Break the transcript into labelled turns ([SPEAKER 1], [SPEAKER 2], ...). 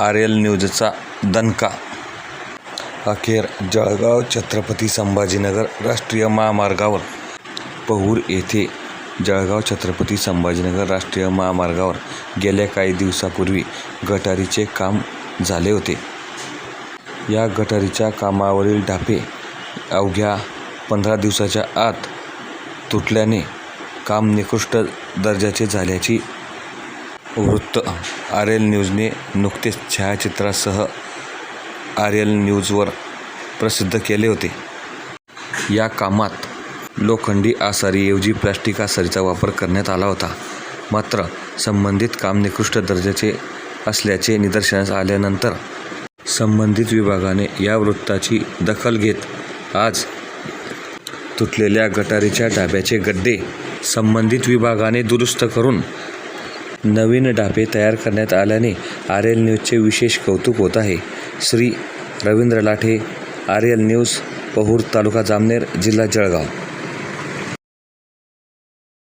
[SPEAKER 1] R L न्यूजचा दणका. अखेर जळगाव छत्रपती संभाजीनगर राष्ट्रीय महामार्गावर. पहूर येथे जळगाव छत्रपती संभाजीनगर राष्ट्रीय महामार्गावर गेल्या काही दिवसापूर्वी गटारीचे काम झाले होते. या गटारीच्या कामावरील ढापे अवघ्या पंधरा दिवसाच्या आत तुटल्याने काम निकृष्ट दर्जाचे झाल्याची वृत्त आर एल न्यूजने नुकतेच छायाचित्रासह आर एल न्यूजवर प्रसिद्ध केले होते. या कामात लोखंडी आसारीऐवजी प्लास्टिक आसारीचा वापर करण्यात आला होता. मात्र संबंधित काम निकृष्ट दर्जाचे असल्याचे निदर्शनास आल्यानंतर संबंधित विभागाने या वृत्ताची दखल घेत आज तुटलेल्या गटारीच्या डाब्याचे गड्डे संबंधित विभागाने दुरुस्त करून नवीन डाबे तयार करण्यात आल्याने आर एल न्यूजचे विशेष कौतुक होत आहे. Shri Ravindra Lathe R L news Pahur तालुका जामनेर जिल्हा जळगाव.